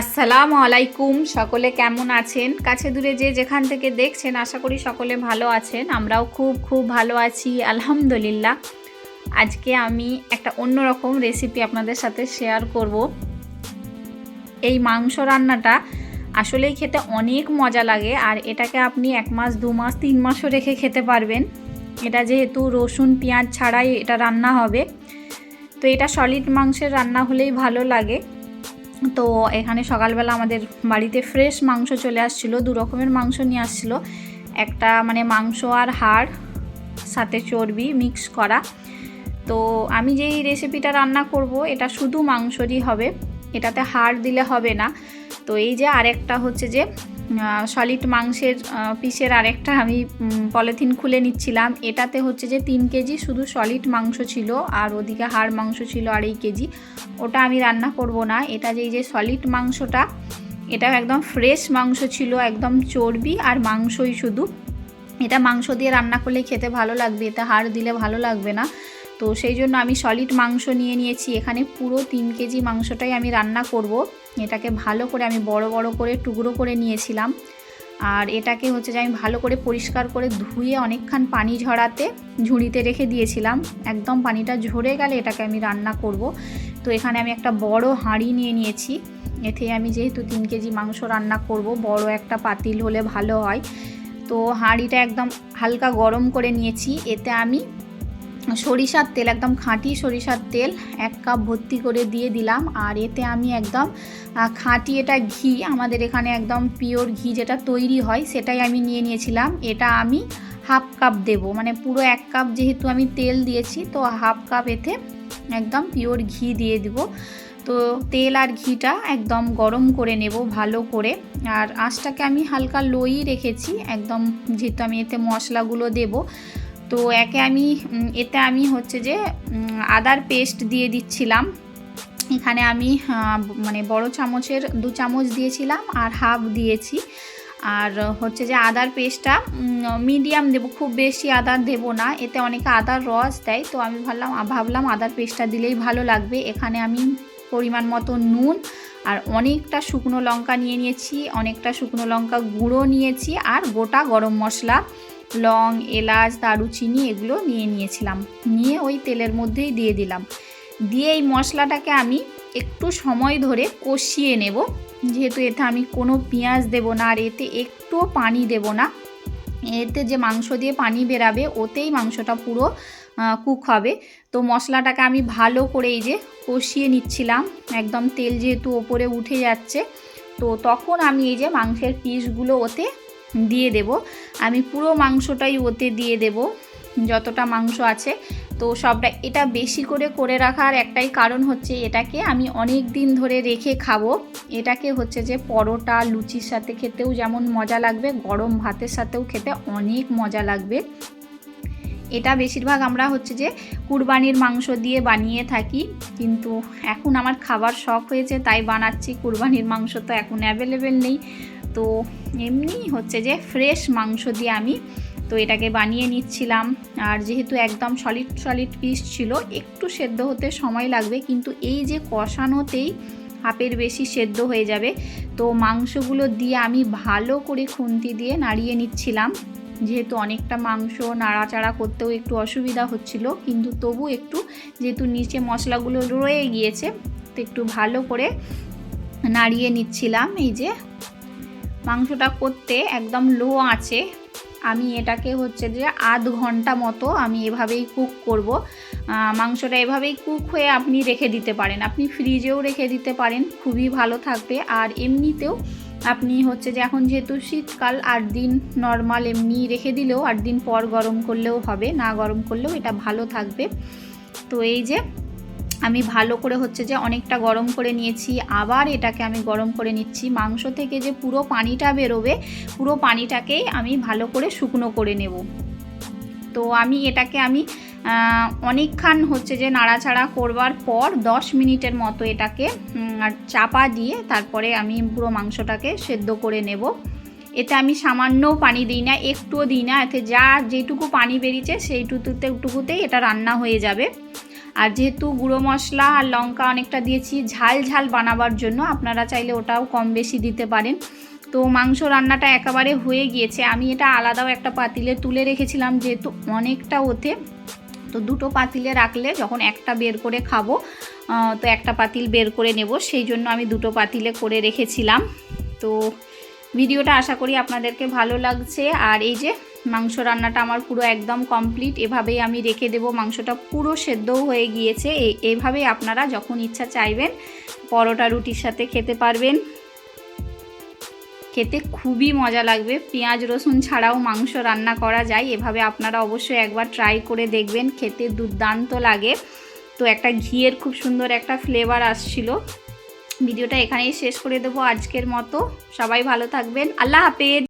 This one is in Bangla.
আসসালামু আলাইকুম। সকলে কেমন আছেন? কাছে দূরে যে যেখান থেকে দেখছেন, আশা করি সকলে ভালো আছেন। আমরাও খুব খুব ভালো আছি, আলহামদুলিল্লাহ। আজকে আমি একটা অন্যরকম রেসিপি আপনাদের সাথে শেয়ার করব। এই মাংস রান্নাটা আসলেই খেতে অনেক মজা লাগে, আর এটাকে আপনি এক মাস, দু মাস, তিন মাসও রেখে খেতে পারবেন। এটা যেহেতু রসুন, পেঁয়াজ ছাড়াই এটা রান্না হবে। তো এটা সলিড মাংসের রান্না হলেই ভালো লাগে। তো এখানে সকালবেলা আমাদের বাড়িতে ফ্রেশ মাংস চলে আসছিল, দু রকমের মাংস নিয়ে আসছিল। একটা মানে মাংস আর হাড়, সাথে চর্বি মিক্স করা। তো আমি যেই রেসিপিটা রান্না করব, এটা শুধু মাংসরই হবে। এটাতে হাড় দিলে হবে না। তো এই যে আরেকটা হচ্ছে যে সলিড মাংসের পিসের আরেকটা আমি পলিথিন খুলে নিচ্ছিলাম। এটাতে হচ্ছে যে তিন কেজি শুধু সলিড মাংস ছিল, আর ওদিকে হাড় মাংস ছিল আড়াই কেজি। ওটা আমি রান্না করব না। এটা যেই যে সলিড মাংসটা এটা একদম ফ্রেশ মাংস ছিল, একদম চর্বি আর মাংসই শুধু। এটা মাংস দিয়ে রান্না করলে খেতে ভালো লাগবে এটা হাড় দিলে ভালো লাগবে না। তো সেই জন্য আমি সলিড মাংস নিয়ে নিয়েছি। এখানে পুরো তিন কেজি মাংসটাই আমি রান্না করব। এটাকে ভালো করে আমি বড় বড় করে টুকরো করে নিয়েছিলাম। আর এটাকে হচ্ছে যে আমি ভালো করে পরিষ্কার করে ধুয়ে অনেকক্ষণ পানি ঝরাতে ঝুড়িতে রেখে দিয়েছিলাম। একদম পানিটা ঝরে গেলে এটাকে আমি রান্না করব। তো এখানে আমি একটা বড় হাঁড়ি নিয়ে নিয়েছি। এতে আমি যেহেতু তিন কেজি মাংস রান্না করব, বড় একটা পাতিল হলে ভালো হয়। তো হাঁড়িটা একদম হালকা গরম করে নিয়েছি। এতে আমি সরিষার তেল, একদম খাঁটি সরিষার তেল এক কাপ ভর্তি করে দিয়ে দিলাম। আর এতে আমি একদম খাঁটি এটা ঘি, আমাদের এখানে একদম পিওর ঘি যেটা তৈরি হয় সেটাই আমি নিয়ে নিয়েছিলাম। এটা আমি হাফ কাপ দেব মানে পুরো এক কাপ যেহেতু আমি তেল দিয়েছি, তো হাফ কাপ এতে একদম পিওর ঘি দিয়ে দিব। তো তেল আর ঘিটা একদম গরম করে নেব ভালো করে। আর আঁচটাকে আমি হালকা লোই রেখেছি, একদম যেহেতু আমি এতে মশলাগুলো দেবো। তো একে আমি এতে আমি হচ্ছে যে আদার পেস্ট দিয়ে দিচ্ছিলাম। এখানে আমি মানে বড় চামচের দু চামচ দিয়েছিলাম আর হাফ দিয়েছি। আর হচ্ছে যে আদার পেস্টটা মিডিয়াম দেবো, খুব বেশি আদার দেবো না। এতে অনেকে আদার রস দেয়, তো আমি ভাবলাম ভাবলাম আদার পেস্টটা দিলেই ভালো লাগবে। এখানে আমি পরিমাণ মতো নুন আর অনেকটা শুকনো লঙ্কা নিয়ে নিয়েছি, অনেকটা শুকনো লঙ্কা গুঁড়ো নিয়েছি আর গোটা গরম মশলা। লং, এলাচ, দারুচিনি এগুলো নিয়ে নিয়েছিলাম। নিয়ে ওই তেলের মধ্যেই দিয়ে দিলাম। দিয়ে এই মশলাটাকে আমি একটু সময় ধরে কষিয়ে নেব। যেহেতু এতে আমি কোনো পেঁয়াজ দেব না আর এতে একটু পানি দেব না। এতে যে মাংস দিয়ে পানি বেরাবে, ওতেই মাংসটা পুরো কুক হবে। তো মশলাটাকে আমি ভালো করে এই যে কষিয়ে নিচ্ছিলাম। একদম তেল যেহেতু ওপরে উঠে যাচ্ছে, তো তখন আমি এই যে মাংসের পিসগুলো ওতে দিয়ে দেব। আমি পুরো মাংসটাই ওতে দিয়ে দেব, যতটা মাংস আছে। তো সবটা, এটা বেশি করে করে রাখার একটাই কারণ হচ্ছে এটাকে আমি অনেক দিন ধরে রেখে খাব। এটাকে হচ্ছে যে পরোটা, লুচির সাথে খেতেও যেমন মজা লাগবে, গরম ভাতের সাথেও খেতে অনেক মজা লাগবে। এটা বেশিরভাগ আমরা হচ্ছে যে কুরবানির মাংস দিয়ে বানিয়ে থাকি, কিন্তু এখন আমার খাবার শখ হয়েছে, তাই বানাচ্ছি। কুরবানির মাংস তো এখন অ্যাভেলেবেল নেই। তো এমনি হচ্ছে যে ফ্রেশ মাংস দিয়ে আমি তো এটাকে বানিয়ে নিচ্ছিলাম। আর যেহেতু একদম সলিড সলিড পিস ছিল, একটু সেদ্ধ হতে সময় লাগবে, কিন্তু এই যে কষানোতেই হাফের বেশি সেদ্ধ হয়ে যাবে। তো মাংসগুলো দিয়ে আমি ভালো করে খুন্তি দিয়ে নাড়িয়ে নিচ্ছিলাম। যেহেতু অনেকটা মাংস নাড়াচাড়া করতেও একটু অসুবিধা হচ্ছিল, কিন্তু তবু একটু যেহেতু নিচে মশলাগুলো রয়ে গিয়েছে, তো একটু ভালো করে নাড়িয়ে নিচ্ছিলাম। এই যে মাংসটা করতে একদম লো আছে। আমি এটাকে হচ্ছে যে আধ ঘণ্টা মতো আমি এভাবেই কুক করব। মাংসটা এভাবেই কুক হয়ে আপনি রেখে দিতে পারেন। আপনি ফ্রিজেও রেখে দিতে পারেন, খুবই ভালো থাকবে। আর এমনিতেও আপনি হচ্ছে যে এখন যেহেতু শীতকাল, আট দিন নর্মাল এমনি রেখে দিলেও আট দিন পর গরম করলেও হবে, না গরম করলেও এটা ভালো থাকবে। তো এই যে আমি ভালো করে হচ্ছে যে অনেকটা গরম করে নিয়েছি, আবার এটাকে আমি গরম করে নিচ্ছি। মাংস থেকে যে পুরো পানিটা বেরোবে, পুরো পানিটাকেই আমি ভালো করে শুকনো করে নেব। তো আমি এটাকে আমি অনেকক্ষণ হচ্ছে যে নাড়াচাড়া করবার পর দশ মিনিটের মতো এটাকে চাপা দিয়ে তারপরে আমি পুরো মাংসটাকে সেদ্ধ করে নেব। এতে আমি সামান্য পানি দিই না, একটুও দিই না। এতে যা যেটুকু পানি বেরিয়েছে সেইটুকুতে টুকুতেই এটা রান্না হয়ে যাবে। আর যেহেতু গুঁড়ো মশলা আর লঙ্কা অনেকটা দিয়েছি, ঝাল ঝাল বানাবার জন্য আপনারা চাইলে ওটাও কম বেশি দিতে পারেন। তো মাংস রান্নাটা একেবারে হয়ে গিয়েছে। আমি এটা আলাদাও একটা পাতিলে তুলে রেখেছিলাম যেহেতু অনেকটা ওতে। তো দুটো পাতিলে রাখলে যখন একটা বের করে খাব তো একটা পাতিল বের করে নেব। সেই জন্য আমি দুটো পাতিলে করে রেখেছিলাম। তো ভিডিওটা আশা করি আপনাদেরকে ভালো লাগছে। আর এই যে মাংস রান্নাটা আমার পুরো একদম কমপ্লিট, এভাবেই আমি রেখে দেব। মাংসটা পুরো সেদ্ধও হয়ে গিয়েছে। এইভাবেই আপনারা যখন ইচ্ছা চাইবেন, পরোটা রুটির সাথে খেতে পারবেন। খেতে খুবই মজা লাগবে। পেঁয়াজ, রসুন ছাড়াও মাংস রান্না করা যায়। এভাবে আপনারা অবশ্যই একবার ট্রাই করে দেখবেন। খেতে দুর্দান্ত লাগে। তো একটা ঘিয়ের খুব সুন্দর একটা ফ্লেভার আসছিল। ভিডিওটা এখানেই শেষ করে দেবো আজকের মতো। সবাই ভালো থাকবেন। আল্লাহ হাফেজ।